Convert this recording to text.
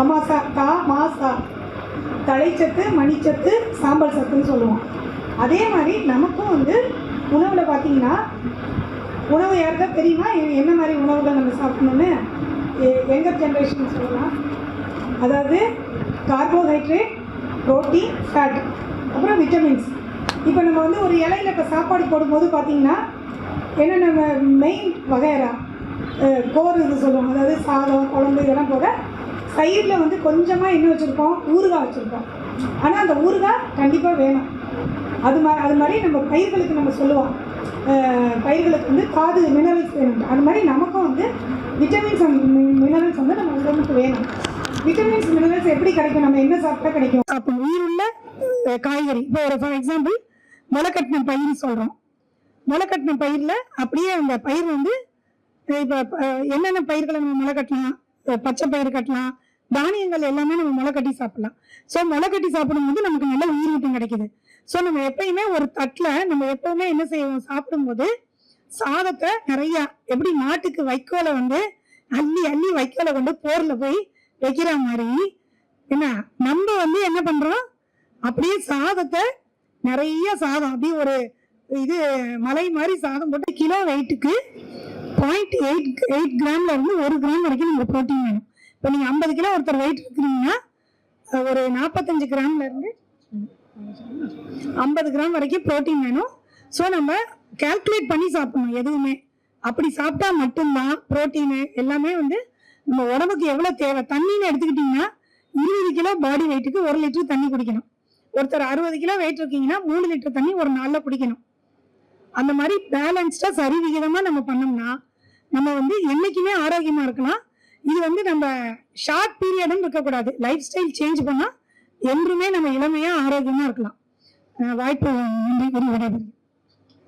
கமாசா கா மாசா தழைச்சத்து மணிச்சத்து சாம்பல் சத்துன்னு சொல்லுவோம். அதே மாதிரி நமக்கும் வந்து உணவில் பார்த்தீங்கன்னா உணவு யாருக்கா தெரியுமா? என்ன மாதிரி உணவுகள் நம்ம சாப்பிடணும்னு? எங்கர் ஜென்ரேஷன் சொல்லலாம். அதாவது கார்போஹைட்ரேட் புரோட்டீன் ஃபேட் அப்புறம் விட்டமின்ஸ் இப்போ நம்ம வந்து ஒரு இலையில இப்போ சாப்பாடு போடும்போது பார்த்தீங்கன்னா நம்ம மெயின் வகையறா கோர் இது சொல்லுவோம். அதாவது சாதம் குழம்பு இதெல்லாம் போக சைடில் வந்து கொஞ்சமாக என்ன வச்சுருக்கோம் ஊறுகாய் வச்சுருக்கோம். ஆனால் அந்த ஊறுகாய் கண்டிப்பாக வேணும். அது மாதிரி அது மாதிரி நம்ம பயிர்களுக்கு நம்ம சொல்லுவோம். பயிர்களுக்கு வந்து காது மினரல்ஸ் வேணும். அது மாதிரி நமக்கும் வந்து விட்டமின்ஸ் அண்ட் மினரல்ஸ் வந்து நம்ம உடம்புக்கு வேணும். விட்டமின்ஸ் மினரல்ஸ் எப்படி கிடைக்கும்? நம்ம என்ன சாப்பிட்டா கிடைக்கும்? அப்போ உயிருள்ள காய்கறி. இப்போ ஒரு ஃபார் எக்ஸாம்பிள் முளைக்கட்டின பயிர் சொல்கிறோம் முளைக்கட்டின பயிரில் அப்படியே அந்த பயிர் வந்து இப்போ என்னென்ன பயிர்களை நம்ம முளை கட்டலாம் பச்சை பயிர் கட்டலாம் தானியங்கள் எல்லாமே நம்ம முளை கட்டி சாப்பிடலாம். ஸோ முளை கட்டி சாப்பிடும்போது நமக்கு நல்ல உயிரூட்டம் கிடைக்குது. ஸோ நம்ம எப்பயுமே ஒரு தட்டில் நம்ம எப்பவுமே என்ன செய்வோம்? சாப்பிடும்போது சாதத்தை நிறையா எப்படி மாட்டுக்கு வைக்கோலை வந்து அள்ளி அள்ளி வைக்கோலை கொண்டு போரில் போய் வைக்கிற மாதிரி என்ன நம்ம வந்து என்ன பண்ணுறோம் அப்படியே சாதத்தை நிறைய சாதம் அப்படியே ஒரு இது மலை மாதிரி சாதம் போட்டு கிலோ வெயிட்டுக்கு பாயிண்ட் எயிட் எயிட் கிராம்ல இருந்து ஒரு கிராம் வரைக்கும் நமக்கு ப்ரோட்டீன் வேணும். இப்போ நீங்கள் ஐம்பது கிலோ ஒருத்தர் வெயிட் இருக்கிறீங்கன்னா ஒரு நாற்பத்தஞ்சு கிராம்லேருந்து ஐம்பது கிராம் வரைக்கும் ப்ரோட்டீன் வேணும். ஸோ நம்ம கால்குலேட் பண்ணி சாப்பிடணும் எதுவுமே. அப்படி சாப்பிட்டா மட்டும்தான் ப்ரோட்டீனு எல்லாமே வந்து நம்ம உடம்புக்கு எவ்வளோ தேவை? தண்ணின்னு எடுத்துக்கிட்டிங்கன்னா இருபது கிலோ பாடி வெயிட்டுக்கு ஒரு லிட்டர் தண்ணி குடிக்கணும். ஒருத்தர் அறுபது கிலோ வெயிட் இருக்கீங்கன்னா மூணு லிட்டர் தண்ணி ஒரு நாளில் குடிக்கணும். அந்த மாதிரி பேலன்ஸ்டாக சரி விகிதமாக நம்ம பண்ணோம்னா நம்ம வந்து என்றைக்குமே ஆரோக்கியமாக இருக்கலாம். இது வந்து நம்ம ஷார்ட் பீரியடும் இருக்கக்கூடாது. லைஃப் ஸ்டைல் சேஞ்ச் பண்ணால் என்றுமே நம்ம இளமையாக ஆரோக்கியமாக இருக்கலாம். அஹ் வாய்ப்பு நன்றி கூறி